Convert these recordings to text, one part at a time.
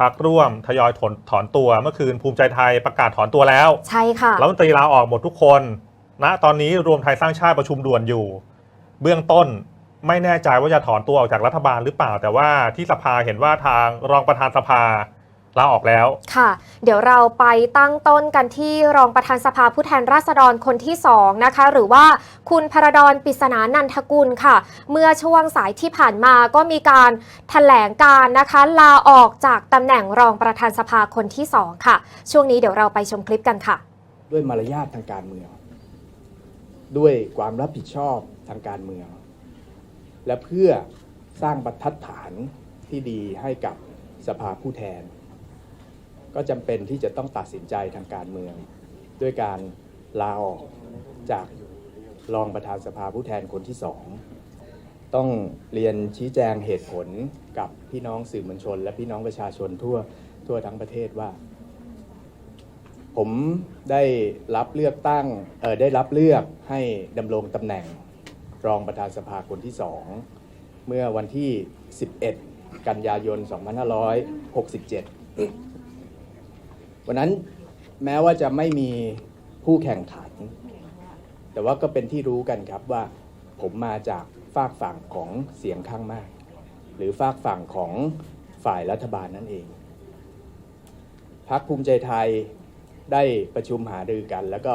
พักร่วมทยอยถอนถอนตัวเมื่อคืนภูมิใจไทยประกาศถอนตัวแล้ว ใช่ค่ะรัฐมนตรีลาออกหมดทุกคนณตอนนี้รวมไทยสร้างชาติประชุมด่วนอยู่ เบื้องต้นไม่แน่ใจว่าจะถอนตัวออกจากรัฐบาลหรือเปล่า แต่ว่าที่สภาเห็นว่าทางรองประธานสภา ลาออกแล้ว ค่ะ เดี๋ยวเราไปตั้งต้นกันที่รองประธานสภาผู้แทนราษฎรคนที่ 2 นะคะ หรือว่าคุณพระดอนปริศนานันทกุลค่ะ เมื่อช่วงสายที่ผ่านมาก็มีการถแถลงการนะคะ ลาออกจากตำแหน่งรองประธานสภาคนที่ 2 ค่ะ ช่วงนี้เดี๋ยวเราไปชมคลิปกันค่ะ ด้วยมารยาททางการเมือง ด้วยความรับผิดชอบทางการเมือง และเพื่อสร้างบรรทัดฐานที่ดีให้กับสภาผู้แทน ก็จำเป็นที่จะต้องตัดสินใจทางการเมือง ด้วยการลาออกจากรองประธานสภาผู้แทนคนที่สองต้องเรียนชี้แจงเหตุผลกับพี่น้องสื่อมวลชน และพี่น้องประชาชนทั่วทั่วทั้งประเทศว่า ผมได้รับเลือกตั้งเออได้รับเลือกให้ดำรงตำแหน่งรองประธานสภาคนที่สองเมื่อวันที่ 11 กันยายน 2567 วันนั้นแม้ว่าจะไม่มีผู้แข่งขัน แต่ว่าก็เป็นที่รู้กันครับว่าผมมาจากฝากฝั่งของเสียงข้างมาก หรือฝากฝั่งของฝ่ายรัฐบาลนั่นเองพักภูมิใจไทยได้ประชุมหารือกัน แล้วก็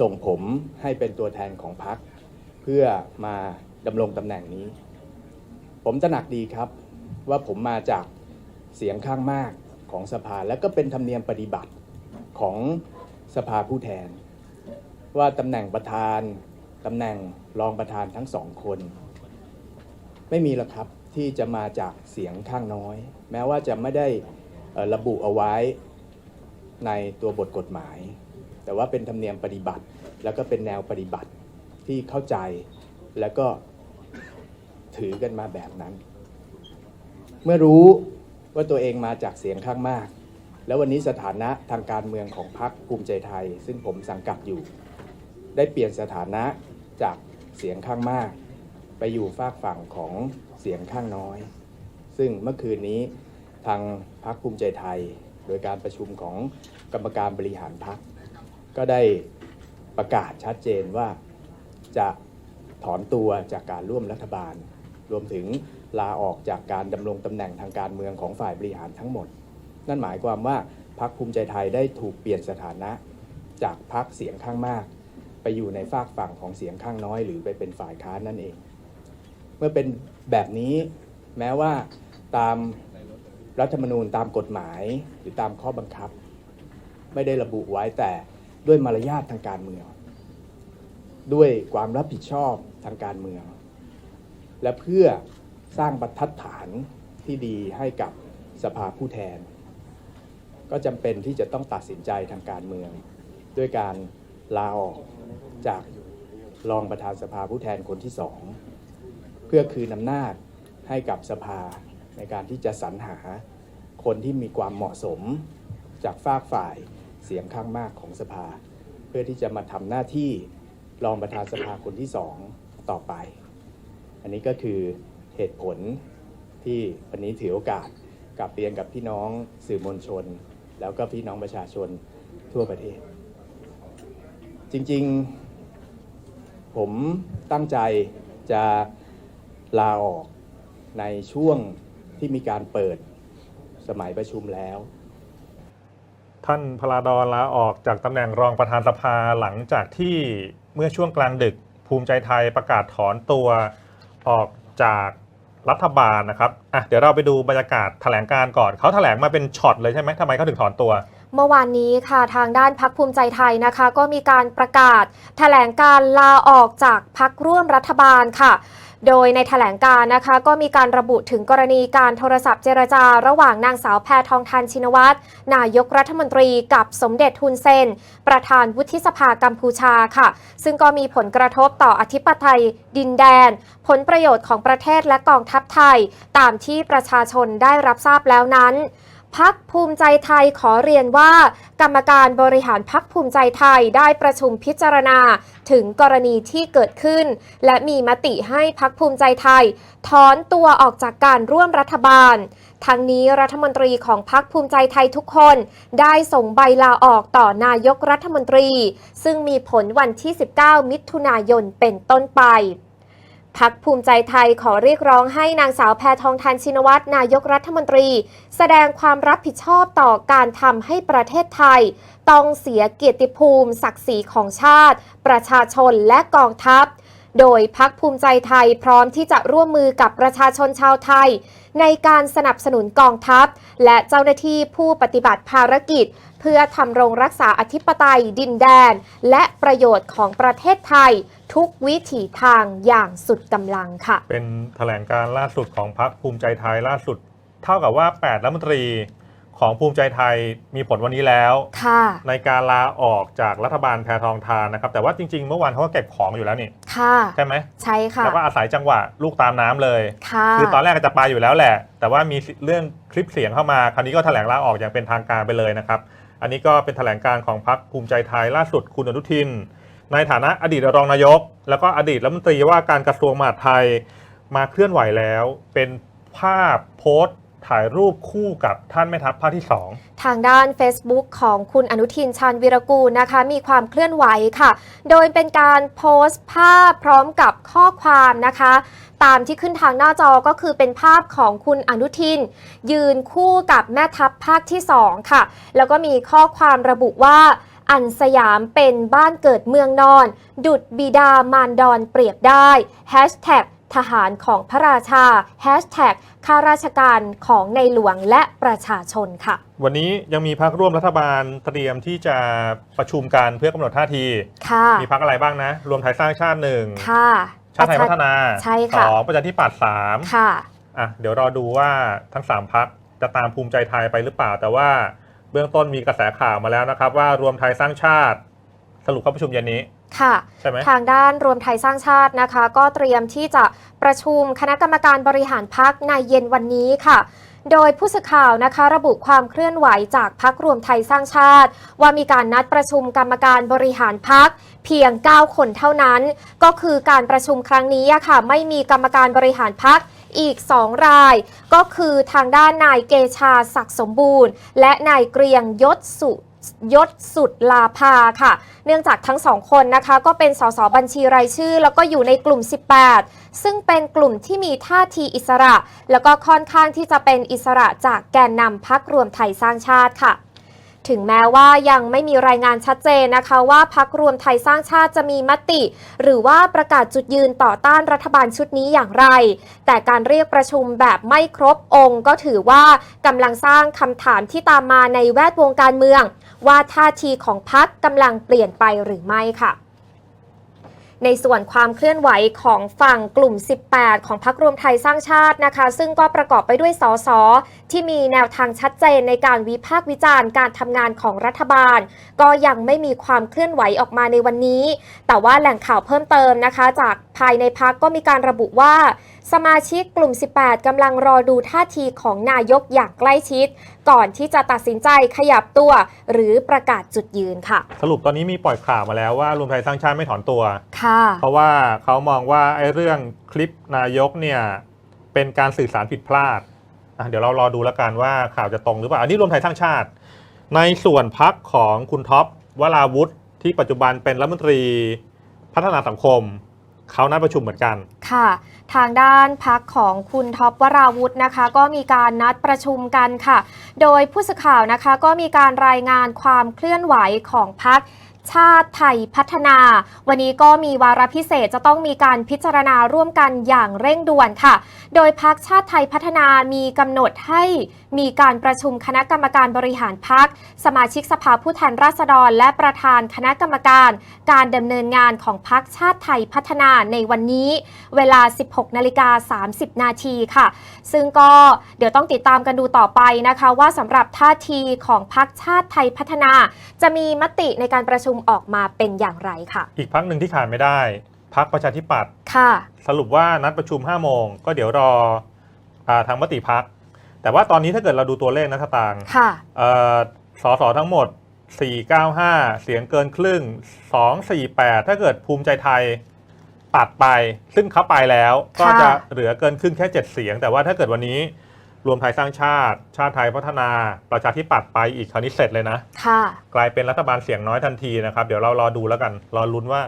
ส่งผมให้เป็นตัวแทนของพักเพื่อมาดำรงตำแหน่งนี้ ผมตระหนักดีครับว่าผมมาจากเสียงข้างมาก ของสภาและก็เป็นธรรมเนียมปฏิบัติของสภาผู้แทน ว่าตำแหน่งประธานตำแหน่งรองประธานทั้งสองคน ไม่มีหรอกครับที่จะมาจากเสียงข้างน้อย แม้ว่าจะไม่ได้ระบุเอาไว้ในตัวบทกฎหมาย แต่ว่าเป็นธรรมเนียมปฏิบัติ แล้วก็เป็นแนวปฏิบัติที่เข้าใจแล้วก็ถือกันมาแบบนั้น เมื่อรู้ ว่าตัวเองมาจากเสียงข้างมาก แล้ววันนี้สถานะทางการเมืองของพรรคภูมิใจไทย ซึ่งผมสังกัดอยู่ ได้เปลี่ยนสถานะจากเสียงข้างมาก ไปอยู่ฝากฝั่งของเสียงข้างน้อย ซึ่งเมื่อคืนนี้ทางพรรคภูมิใจไทย โดยการประชุมของกรรมการบริหารพรรคก็ได้ประกาศชัดเจนว่าจะถอนตัวจากการร่วมรัฐบาล รวมถึงลาออกจากการดำรงตำแหน่งทางการเมืองของฝ่ายบริหารทั้งหมด นั่นหมายความว่าพรรคภูมิใจไทยได้ถูกเปลี่ยนสถานะ จากพรรคเสียงข้างมาก ไปอยู่ในฝากฝั่งของเสียงข้างน้อย หรือไปเป็นฝ่ายค้านนั่นเอง เมื่อเป็นแบบนี้แม้ว่าตามรัฐธรรมนูญตามกฎหมายหรือตามข้อบังคับ ไม่ได้ระบุไว้แต่ด้วยมารยาททางการเมือง ด้วยความรับผิดชอบทางการเมือง และเพื่อสร้างบรรทัดฐานที่ดีให้กับสภาผู้แทน ก็จำเป็นที่จะต้องตัดสินใจทางการเมือง ด้วยการลาออกจากรองประธานสภาผู้แทนคนที่สองเพื่อคืนอำนาจให้กับสภาในการที่จะสรรหาคนที่มีความเหมาะสมจากฝากฝ่ายเสียงข้างมากของสภา เพื่อที่จะมาทำหน้าที่รองประธานสภาคนที่สองต่อไป อันนี้ก็คือเหตุผลที่วันนี้ถือโอกาสกลับเรียนกับพี่น้องสื่อมวลชน แล้วก็พี่น้องประชาชนทั่วประเทศ จริงๆ ผมตั้งใจจะลาออกในช่วงที่มีการเปิดสมัยประชุมแล้ว ท่านพลาดอนลาออกจากตำแหน่งรองประธานสภาหลังจากที่เมื่อช่วงกลางดึกภูมิใจไทยประกาศถอนตัว ออกจากรัฐบาลนะครับอะเดี๋ยวเราไปดูบรรยากาศแถลงการก่อน เขาแถลงมาเป็นช็อตเลยใช่ไหมทำไมเขาถึงถอนตัว เมื่อวานนี้ค่ะทางด้านพักภูมิใจไทยนะคะ ก็มีการประกาศแถลงการลาออกจากพักร่วมรัฐบาลค่ะ โดยในแถลงการนะคะก็มีการระบุถึงกรณีการโทรศัพท์เจรจา ระหว่างนางสาวแพทองทานชินวัตรนายกรัฐมนตรีกับสมเด็จทุนเซน ประธานวุฒิสภากัมพูชาค่ะ ซึ่งก็มีผลกระทบต่ออธิปไตยดินแดน ผลประโยชน์ของประเทศและกองทัพไทย ตามที่ประชาชนได้รับทราบแล้วนั้น พักภูมิใจไทยขอเรียนว่า กรรมการบริหารพักภูมิใจไทยได้ประชุมพิจารณาถึงกรณีที่เกิดขึ้น และมีมติให้พักภูมิใจไทย ถอนตัวออกจากการร่วมรัฐบาล ทั้งนี้รัฐมนตรีของพักภูมิใจไทยทุกคน ได้ส่งใบลาออกต่อนายกรัฐมนตรี ซึ่งมีผลวันที่ 19 มิถุนายนเป็นต้นไป พักภูมิใจไทยขอเรียกร้องให้นางสาวแพทองทานชินวัตรนายกรัฐมนตรี แสดงความรับผิดชอบต่อการทำให้ประเทศไทย ต้องเสียเกียรติภูมิ ศักดิ์ศรีของชาติ ประชาชนและกองทัพ โดยพักภูมิใจไทยพร้อมที่จะร่วมมือกับประชาชนชาวไทย ในการสนับสนุนกองทัพ และเจ้าหน้าที่ผู้ปฏิบัติภารกิจ เพื่อทำรงรักษาอธิปไตยดินแดน และประโยชน์ของประเทศไทย ทุกวิถีทางอย่างสุดกำลังค่ะ เป็นแถลงการล่าสุดของพรรคภูมิใจไทยล่าสุด เท่ากับว่า 8 รัฐมนตรี ของภูมิใจไทยมีผลวันนี้แล้วค่ะในการลาออกจากรัฐบาลแพทองทานนะครับ แต่ว่าจริง ๆ เมื่อวานเขาก็เก็บของอยู่แล้วนี่ค่ะใช่ไหมใช่ค่ะแล้วก็อาศัยจังหวะลูกตามน้ำเลยค่ะคือตอนแรกก็จะไปอยู่แล้วแหละ แต่ว่ามีเรื่องคลิปเสียงเข้ามาคราวนี้ก็แถลงลาออกอย่างเป็นทางการไปเลยนะครับ อันนี้ก็เป็นแถลงการของพรรคภูมิใจไทยล่าสุดคุณอนุทิน ในฐานะอดีตรองนายก แล้วก็อดีตรัฐมนตรีว่าการกระทรวงมหาดไทยมาเคลื่อนไหวแล้ว เป็นภาพโพสต์ ถ่ายรูปคู่กับท่านแม่ทัพภาคที่สองทางด้าน Facebook ของคุณอนุทินชาญวิรกูลนะคะ มีความเคลื่อนไหวค่ะ โดยเป็นการโพสต์ภาพพร้อมกับข้อความนะคะ ตามที่ขึ้นทางหน้าจอก็คือเป็นภาพของคุณอนุทิน ยืนคู่กับแม่ทัพภาคที่ 2 ค่ะ แล้วก็มีข้อความระบุว่าอันสยามเป็นบ้านเกิดเมืองนอน ดุดบิดามารดอนเปรียบได้ Hashtag ท หารของพระราชา Hashtag ข้าราชการของในหลวงและประชาชนค่ะ วันนี้ยังมีพักร่วมรัฐบาลเตรียมที่จะประชุมกันเพื่อกำหนดท่าทีค่ะมีพักอะไรบ้างนะ รวมไทยสร้างชาติหนึ่งค่ะชาติไทยพัฒนาใช่ค่ะสองประชาธิปัตย์สามค่ะอะเดี๋ยวรอดูว่าทั้ง3พักจะตามภูมิใจไทยไปหรือเปล่า แต่ว่าเบื้องต้นมีกระแสข่าวมาแล้วนะครับ ว่ารวมไทยสร้างชาติสรุปเข้าประชุมเย็นนี้ ค่ะใช่ไหมทางด้านรวมไทยสร้างชาตินะคะ ก็เตรียมที่จะประชุมคณะกรรมการบริหารพักในเย็นวันนี้ค่ะ โดยผู้สื่อข่าวนะคะ ระบุความเคลื่อนไหวจากพักรวมไทยสร้างชาติ ว่ามีการนัดประชุมกรรมการบริหารพักเพียง 9 คนเท่านั้น ก็คือการประชุมครั้งนี้อะค่ะ ไม่มีกรรมการบริหารพักอีก 2 ราย ก็คือทางด้านนายเกชาศักดิ์สมบูรณ์ และนายเกรียงยศสุ ยศสุดลาภาค่ะ เนื่องจากทั้งสองคนนะคะ ก็เป็นสสบัญชีรายชื่อ แล้วก็อยู่ในกลุ่ม 18 ซึ่งเป็นกลุ่มที่มีท่าทีอิสระ แล้วก็ค่อนข้างที่จะเป็นอิสระจากแกนนำพักรวมไทยสร้างชาติค่ะ ถึงแม้ว่ายังไม่มีรายงานชัดเจนนะคะว่าพักรวมไทยสร้างชาติจะมีมติ หรือว่าประกาศจุดยืนต่อต้านรัฐบาลชุดนี้อย่างไร แต่การเรียกประชุมแบบไม่ครบองค์ก็ถือว่ากำลังสร้างคำถามที่ตามมาในแวดวงการเมือง ว่าท่าทีของพักกำลังเปลี่ยนไปหรือไม่ค่ะ ในส่วนความเคลื่อนไหวของฝั่งกลุ่ม 18 ของพักรวมไทยสร้างชาตินะคะ ซึ่งก็ประกอบไปด้วยสสที่มีแนวทางชัดเจนในการวิพากษ์วิจารณ์การทำงานของรัฐบาล ก็ยังไม่มีความเคลื่อนไหวออกมาในวันนี้ แต่ว่าแหล่งข่าวเพิ่มเติมนะคะ จากภายในพักก็มีการระบุว่าสมาชิกกลุ่ม 18 กำลังรอดูท่าทีของนายกอย่างใกล้ชิด ก่อนที่จะตัดสินใจขยับตัว หรือประกาศจุดยืนค่ะ สรุปตอนนี้มีปล่อยข่าวมาแล้วว่ารวมไทยสร้างชาติไม่ถอนตัวค่ะเพราะว่าเขามองว่าไอ้เรื่องคลิปนายกเนี่ยเป็นการสื่อสารผิดพลาดอะเดี๋ยวเรารอดูแล้วกันว่าข่าวจะตรงหรือเปล่า อันนี้รวมไทยสร้างชาติ ในส่วนพักของคุณท็อปวราวุธที่ปัจจุบันเป็นรัฐมนตรีพัฒนาสังคมเขานัดประชุมเหมือนกัน ค่ะ ทางด้านพักของคุณท็อปวราวุธนะคะ ก็มีการนัดประชุมกันค่ะ โดยผู้สื่อข่าวนะคะก็มีการรายงานความเคลื่อนไหวของพัก ชาติไทยพัฒนา วันนี้ก็มีวาระพิเศษจะต้องมีการพิจารณาร่วมกันอย่างเร่งด่วนค่ะ โดยพักชาติไทยพัฒนามีกำหนดให้มีการประชุมคณะกรรมการบริหารพัก สมาชิกสภาผู้แทนราษฎร และประธานคณะกรรมการ การดำเนินงานของพักชาติไทยพัฒนาในวันนี้ เวลา 16นาฬิกา30 นาทีค่ะ ซึ่งก็เดี๋ยวต้องติดตามกันดูต่อไปนะคะ ว่าสำหรับท่าทีของพักชาติไทยพัฒนา จะมีมติในการประชุมออกมาเป็นอย่างไรค่ะ อีกพักหนึ่งที่ขาดไม่ได้ พักประชาธิปัตย์ค่ะ สรุปว่านัดประชุม 5 โมง ก็เดี๋ยวรออาทางมติพัก แต่ว่าตอนนี้ถ้าเกิดเราดูตัวเลขนะสตางค์ค่ะเอ่อสสทั้งหมด 495 เสียงเกินครึ่ง 248 ถ้าเกิดภูมิใจไทยปัดไป ซึ่งเขาไปแล้ว ก็ค่ะจะเหลือเกินครึ่งแค่ 7 เสียง แต่ว่าถ้าเกิดวันนี้ รวมไทยสร้างชาติ ชาติไทยพัฒนา ประชาธิปัตย์ไปอีกคราวนี้เสร็จเลยนะ ค่ะ กลายเป็นรัฐบาลเสียงน้อยทันทีนะครับ เดี๋ยวเรารอดูแล้วกัน รอลุ้นว่า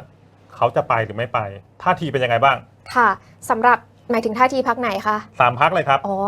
เขาจะไปหรือไม่ไป ท่าทีเป็นยังไงบ้าง ค่ะสำหรับ หมายถึงท่าทีพักไหนคะ สามพักเลยครับ อ๋อ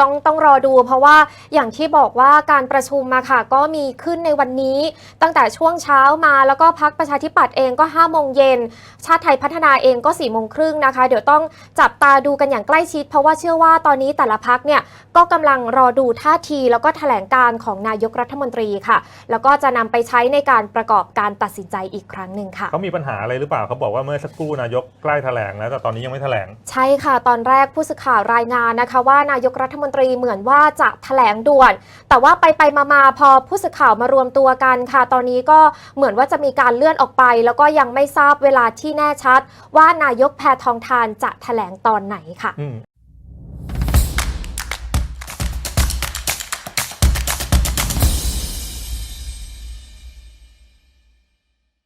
ต้องต้องรอดูเพราะว่าอย่างที่บอกว่าการประชุมมาค่ะ ก็มีขึ้นในวันนี้ ตั้งแต่ช่วงเช้ามาแล้วก็พักประชาธิปัตย์เองก็5โมงเย็น ชาติไทยพัฒนาเองก็4โมงครึ่งนะคะ เดี๋ยวต้องจับตาดูกันอย่างใกล้ชิด เพราะว่าเชื่อว่าตอนนี้แต่ละพักเนี่ยก็กำลังรอดูท่าทีแล้วก็แถลงการของนายกรัฐมนตรีค่ะ แล้วก็จะนำไปใช้ในการประกอบการตัดสินใจอีกครั้งหนึ่งค่ะเขามีปัญหาอะไรหรือเปล่าเขาบอกว่าเมื่อสักครู่นายกใกล้แถลงแล้วแต่ตอนนี้ยังไม่แถลง ใช่ค่ะตอนแรกผู้สื่อข่าวรายงานนะคะ ว่านายกรัฐมนตรีเหมือนว่าจะแถลงด่วน แต่ว่าไปไปมามาพอผู้สื่อข่าวมารวมตัวกันค่ะ ตอนนี้ก็เหมือนว่าจะมีการเลื่อนออกไป แล้วก็ยังไม่ทราบเวลาที่แน่ชัด ว่านายกแพทองทานจะแถลงตอนไหนค่ะ